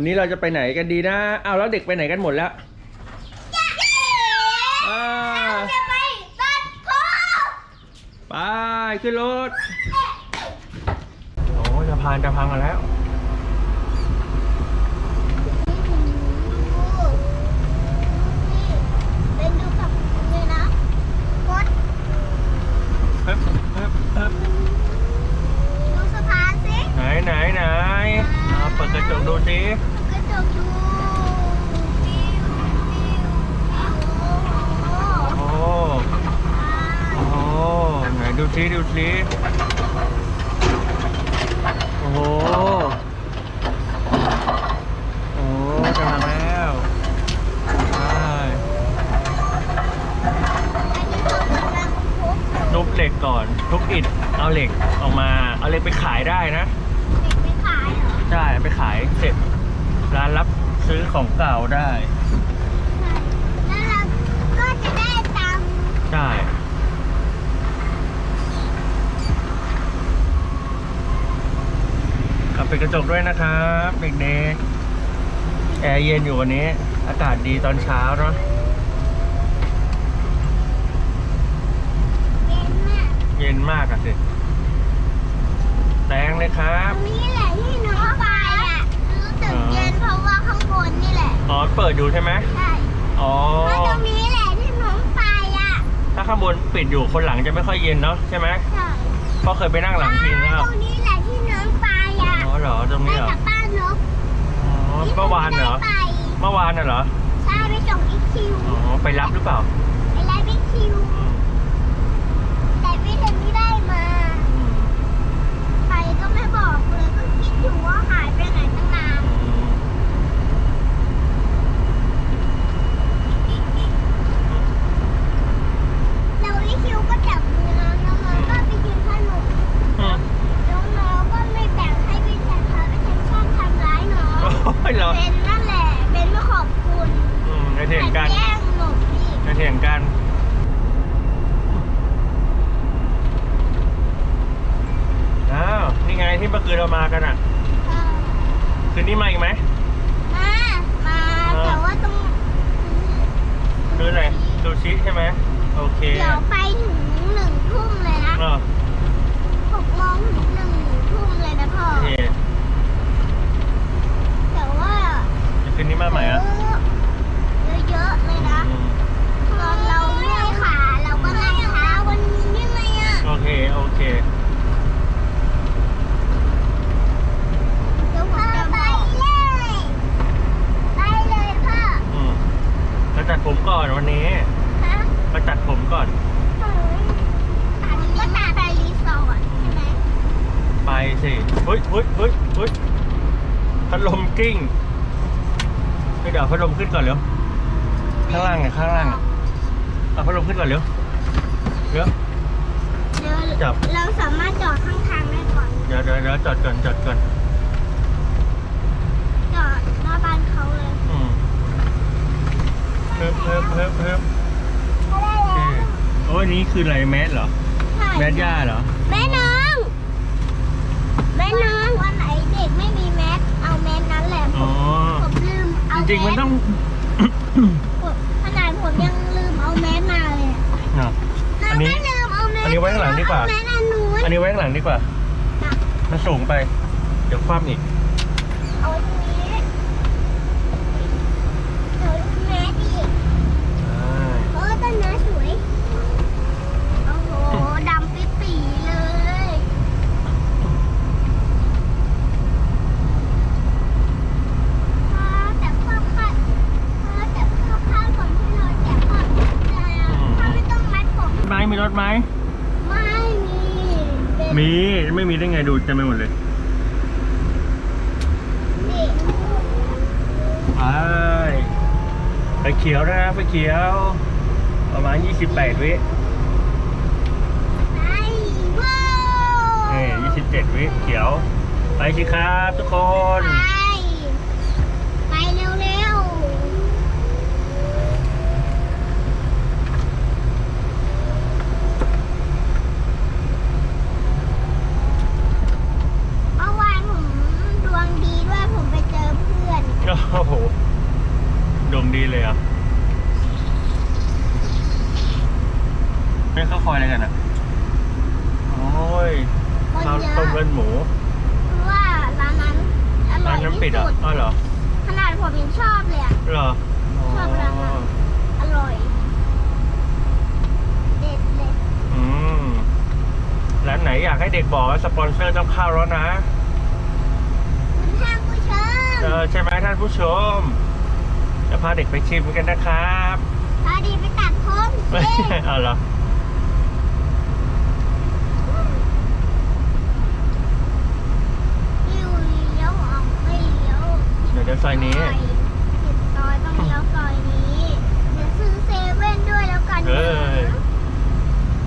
วันนี้เราจะไปไหนกันดีนะอ้าวแล้วเด็กไปไหนกันหมดแล้วอ่าจะไปตัดผมไปขึ้นรถ โอ้สะพานจะพังกันแล้ว เป็นดูกับเลยนะกด เฮ้ยเฮ้ยเฮ้ย ดูสะพานสิ ไหนไหนไหนอ่าเปิดกระจกดูสิ กระจกดูวิววิวโอ้โห โอ้โอ้ไหนดู สิดูสิโอ้โห โอ้จะมาแล้วใช่อันนี้คือกำลังทุบทุบเหล็กก่อน ทุบอิฐ เอาเหล็กออกมา เอาเหล็กไปขายได้นะเด็กไปขายเหรอใช่เอาไปขายเสร็จ ร้านรับซื้อของเก่าได้ แล้วเราก็จะได้ตังค์ ใช่ขับเป็นกระจกด้วยนะครับเด็กๆแอร์เย็นอยู่วันนี้ อากาศดีตอนเช้าเนาะเย็นมากเย็นมากอะสิแรงเลยครัตบรงนี้แหละที่หนูไปอะรู้สึกเย็นเพราะว่าข้างบนนี่แหละ อ๋อ เปิดอยู่ใช่ไหมใช่อ๋อเพราะตรงนี้แหละที่หนูไปอะ ถ้าข้างบนปิดอยู่คนหลังจะไม่ค่อยเย็นเนาะใช่ไหมใช่เพราะเคยไปนั่งหลังทีแล้วตรงนี้ รอตรงไปนี้เหรอกับป้านกอ๋อเมื่อวานเหรอที่หนูไม่ได้เมื่อวานน่ะเหรอไปใช่ไปส่งอีคิวอ๋อไปรับหรือเปล่า ไปไล่ไปคิวอืม แต่พี่เดนไม่ได้มา อืม ไปก็ไม่บอกเลยก็คิดอยู่ว่าหายไปไหนตั้งนาน อืม แล้วอีคิวก็จับมือน้องน้องก็ไปกินขนม อืม น้องน้องก็ไม่แบ่งให้พี่แทนเขาพี่แทนชอบทำร้ายน้อง โอ้ยเหรอ เป็นนั่นแหละเป็นไม่ขอบคุณ อืมในเถียงกัน แต่แย่งหนูพี่ ใน เถียงกัน อ้าว นี่ไงที่เมื่อคืนเรามากันอะเออคืนนี้มาอีกไหม มามาเออแต่ว่าต้องคืนไหนซูชิใช่ไหม โอเค เดี๋ยวไปถึงหนึ่งทุ่มเลยนะอ๋อหกโมงถึงหนึ่งทุ่มเลยนะพ่อ โอเคแต่ว่า คืนนี้มาใหม่อะ เยอะๆเลยนะ อืม ตอนเราเมื่อยขาเราก็นั่งเท้าวันนี้ได้ไหมอะ โอเค โอเค เดี๋ยวพ่อไปเลยไปเลยพ่อ อืมเราจัดผมก่อนวันนี้ ฮะ มาจัดผมก่อน เฮ้ยอันนี้ก็ตาไปรีสอร์ทใช่ไหม ไปสิเฮ้ยเฮ้ยเฮ้ยเฮ้ยพัดลมกิ้งเฮ้ยเดี๋ยวเอาพัดลมขึ้นก่อนเร็วข้างล่างไงข้างล่างอะเอาพัดลมขึ้นก่อนเร็วเร็วเดี๋ยวจับ เราสามารถจอดข้างทางได้ก่อน เดี๋ยวเดี๋ยวเดี๋ยวจอดก่อนจอดก่อนจอดหน้าบ้านเขาเลยอืมเพิ่มเพิ่มเพิ่มเพิ่มโอเคโอ้ยนี่คืออะไรแมสเหรอ ใช่แมสย่าเหรอ แม่น้ องแม่น้องวันไหนเด็กไม่มีแมสเอาแมสนั้นแหละผอ๋อ มผมลืมจเอาริงๆมันต้อง ผมขนาดผมยังลืมเอาแมสมาเลยอะเนาะอันนี้เราก็ลืมเอาแมสอันนี้ไว้ข้างหลังดีกว่า เอแมสอันนู้นอันนี้ไว้ข้างหลังดีกว่าจ้ะมันสูงไป เดี๋ยวคว่ำอีก เอาไว้ตรงนี้เอาแมสอีก อ่า เออต้นไม้สวย โอ้โห ดำปิดปีเลยอ่าแต่พ่อคาดอ่าแต่พ่อคาดผมให้หน่อยแต่พ่อแต่พ่อไม่ต้องมัดผม ไม้มีรถไหม ไม่มีเป็นมี ไม่มีได้ไงดูเต็มไปหมดเลยเด็กไปไฟเขียวนะไฟเขียว ประมาณ 28 วิไอ้ว้าว นี่27 วิเขียว ไปสิครับทุกคน ไปไปเร็วๆเมื่อวานผมดวงดีด้วยผมไปเจอเพื่อน โอ้โหดมดีเลยอะไม่เข้าวคอยอะไรกันอะ โอ้ยคนข้าวเยอะต้มเลือดหมูเพราะว่าร้านนั้นอร่อร้ายนน้ำปิที่ดสุอะดอ้าวเหรอขนาดผมยังชอบเลยอะเหรอชอบร้านนั้น อร่อย เด็ดเด็ดอืมร้านไหนอยากให้เด็กบอกว่าสปอนเซอร์ต้องเข้าแล้วนะ คุณท่านผู้ชม เออใช่ไหมท่านผู้ชมจะพาเด็กไปชิมกันนะครับพอดีไปตัดผมเย้เอาเหรอเลี้ยวเลี้ยวออกไม่เลี้ยวเดี๋ยวเดี๋ยวซอยนี้ ผิดซอยต้องเลี้ยวซอยนี้ เดี๋ยวซื้อเซเว่นด้วยแล้วกันเอ้ย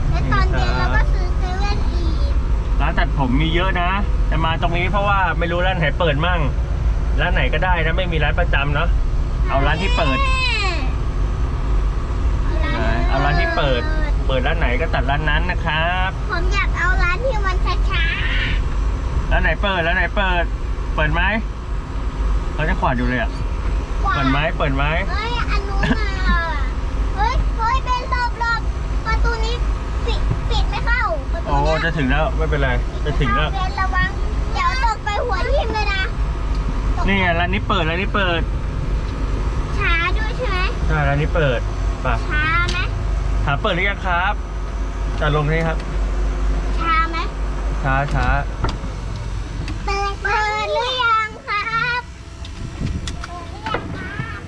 และตอนเย็นเราก็ซื้อเซเว่นอีกร้านตัดผมมีเยอะนะ แต่มาตรงนี้เพราะว่าไม่รู้ร้านไหนเปิดมั่ง ร้านไหนก็ได้นะไม่มีร้านประจำเนาะเอาร้านที่เปิด เอาร้านที่เปิด เปิดร้านไหนก็ตัดร้านนั้นนะครับ ผมอยากเอาร้านที่มันช้าร้านไหนเปิดร้านไหนเปิด เปิดไหมเขาจะขวาดอยู่เลยอะๆกว่าเปิดไหมเปิดไหมเฮ้ยอันนู้นน่ะเฮ้ยเฮ้ยเป็นรอบรอบๆประตูนี้ปิดปิดไม่เข้าประตูโอ้เนี้ยจะถึงแล้วไม่เป็นไรจะถึงแล้วเป็นระวังเดี๋ยวตกไปหัวทิ่มเลยนะตก นี่ไงร้านนี้เปิดร้านนี้เปิดช้าด้วยใช่ไหมใช่ร้านนี้เปิดป่ะช้าไหมหาเปิดหรือยังครับจะลงนี่ครับ ช้าไหมช้าช้าเปิดเปิดหรือยังครับเปิดหรือยังครับ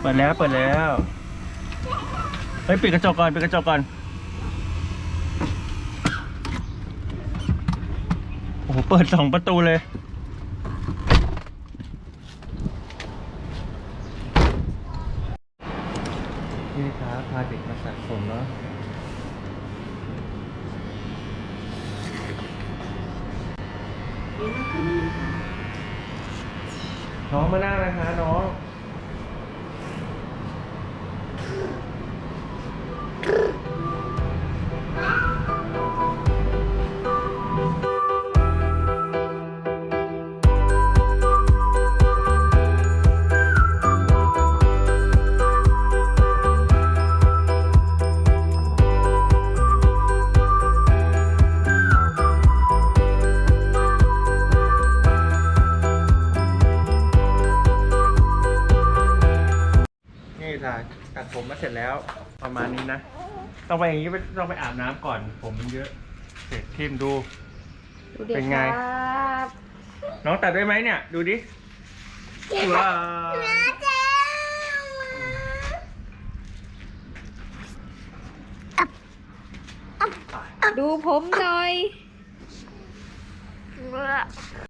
เปิดแล้วเปิดแล้วเฮ้ยปิดกระจกก่อนปิดกระจกก่อนโอ้โหเปิดสองประตูเลย นี่ครับพาเด็กมาสระผมเนาะน้องมานั่งนะคะน้อง ประมาณนี้นะ ต้องไปอย่างนี้ไปต้องไปอาบน้ำก่อน ผมมันเยอะ เสร็จทิมดู ดูเด็กเป็นไง ครับน้องตัดได้ไหมเนี่ย ดูดิว้าวนะเจ้าดูผมหน่อยอย่าเลยช้า